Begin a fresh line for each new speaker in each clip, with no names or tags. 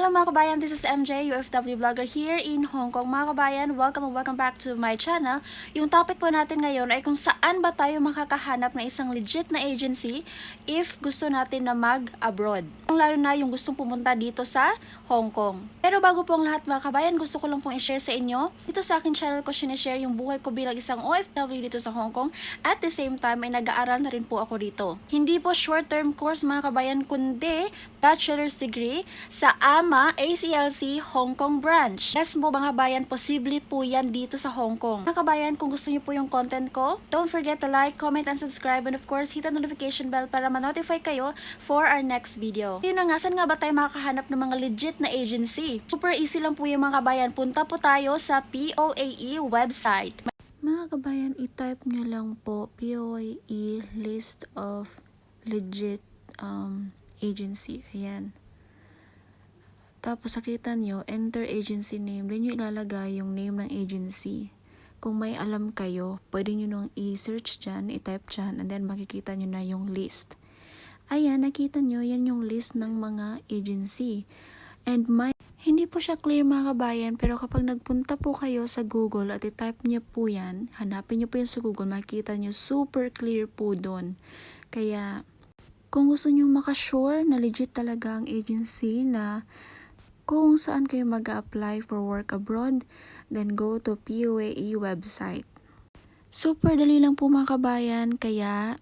Hello mga kabayan, this is MJ, UFW vlogger here in Hong Kong. Mga kabayan, welcome and welcome back to my channel. Yung topic po natin ngayon ay kung saan ba tayo makakahanap ng isang legit na agency if gusto natin na mag-abroad. Lalo na yung gustong pumunta dito sa Hong Kong. Pero bago po ang lahat mga kabayan, gusto ko lang pong i-share sa inyo. Dito sa akin channel ko sinishare yung buhay ko bilang isang OFW dito sa Hong Kong. At the same time ay nag-aaral na rin po ako dito. Hindi po short-term course mga kabayan, kundi bachelor's degree sa AMA ACLC Hong Kong branch. Yes mo mga kabayan, posible po yan dito sa Hong Kong. Mga kabayan, kung gusto niyo po yung content ko, don't forget to like, comment, and subscribe. And of course, hit the notification bell para ma-notify kayo for our next video. Yun na nga, saan nga ba tayo makakahanap ng mga legit na agency? Super easy lang po yung mga kabayan. Punta po tayo sa POAE website. Mga kabayan, i-type nyo lang po POAE list of legit um, agency. Ayan. Tapos nakita nyo, enter agency name. Then nyo ilalagay yung name ng agency. Kung may alam kayo, pwede nyo nung i-search dyan, i-type dyan, and then makikita nyo na yung list. Ayan, nakita nyo, yan yung list ng mga agency. And my, hindi po siya clear mga kabayan, pero kapag nagpunta po kayo sa Google at i-type nyo po yan, hanapin nyo po yan sa Google, makikita nyo super clear po doon. Kaya, kung gusto nyo makasure na legit talaga ang agency na kung saan kayo mag apply for work abroad, then go to POAE website. Super dali lang po mga kabayan, kaya...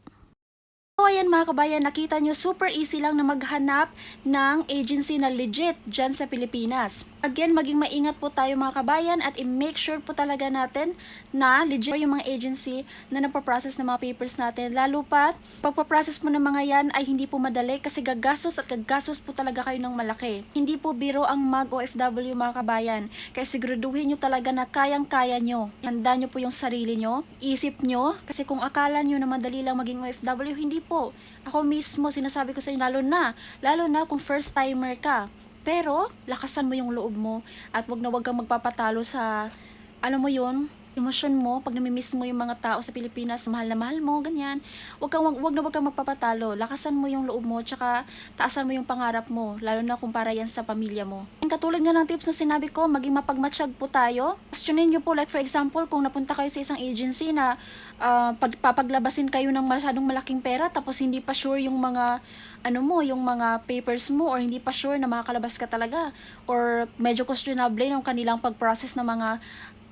So ayan mga kabayan, nakita nyo super easy lang na maghanap ng agency na legit dyan sa Pilipinas. Again, maging maingat po tayo mga kabayan at i-make sure po talaga natin na legit yung mga agency na napaprocess ng mga papers natin. Lalo pa, pagpaprocess mo ng mga yan ay hindi po madali kasi gagastos at gagastos po talaga kayo ng malaki. Hindi po biro ang mag-OFW mga kabayan. Kaya siguraduhin nyo talaga na kayang-kaya nyo. Handa nyo po yung sarili nyo, isip nyo, kasi kung akala nyo na madali lang maging OFW, hindi po. Ako mismo, sinasabi ko sa inyo, lalo na, lalo na kung first timer ka. Pero, lakasan mo yung loob mo at wag na wag kang magpapatalo sa, ano mo yun, emosyon mo, pag namimiss mo yung mga tao sa Pilipinas, mahal na mahal mo, ganyan. Wag, kang, wag, wag na wag kang magpapatalo. Lakasan mo yung loob mo, tsaka taasan mo yung pangarap mo, lalo na kung para yan sa pamilya mo. Ang katulad nga ng tips na sinabi ko, maging mapagmatsyag po tayo. Questionin nyo po, like for example, kung napunta kayo sa isang agency na uh, pagpapaglabasin kayo ng masyadong malaking pera, tapos hindi pa sure yung mga ano mo, yung mga papers mo or hindi pa sure na makakalabas ka talaga or medyo questionable yung kanilang pag-process ng mga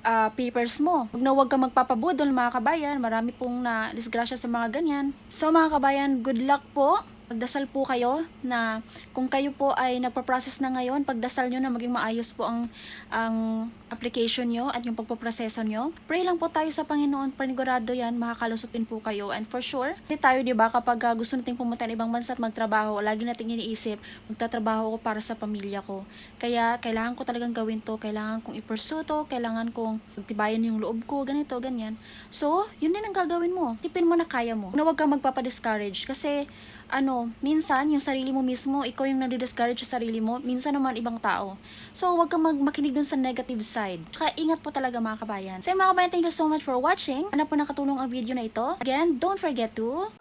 ah, papers mo. Huwag na huwag ka magpapabudol mga kabayan. Marami pong na disgrasya sa mga ganyan. So mga kabayan, good luck po. Pagdasal po kayo na kung kayo po ay nagpa-process na ngayon, pagdasal nyo na maging maayos po ang, ang application nyo at yung pagpaproseso nyo. Pray lang po tayo sa Panginoon, panigurado yan, makakalusupin po kayo. And for sure, kasi tayo, di ba, kapag ah, gusto nating pumunta ng ibang bansa at magtrabaho, lagi nating iniisip, magtatrabaho ko para sa pamilya ko. Kaya, kailangan ko talagang gawin to, kailangan kong i-pursue to, kailangan kong pagtibayan yung loob ko, ganito, ganyan. So, yun din ang gagawin mo. Isipin mo na kaya mo. Huwag kang magpapadiscourage kasi, ano, minsan, yung sarili mo mismo, ikaw yung nadi-discourage sa sarili mo, minsan naman ibang tao. So, huwag kang mag makinig dun sa negative side. Tsaka, ingat po talaga mga kabayan. So, mga kabayan, thank you so much for watching. Ano po nakatulong ang video na ito. Again, don't forget to...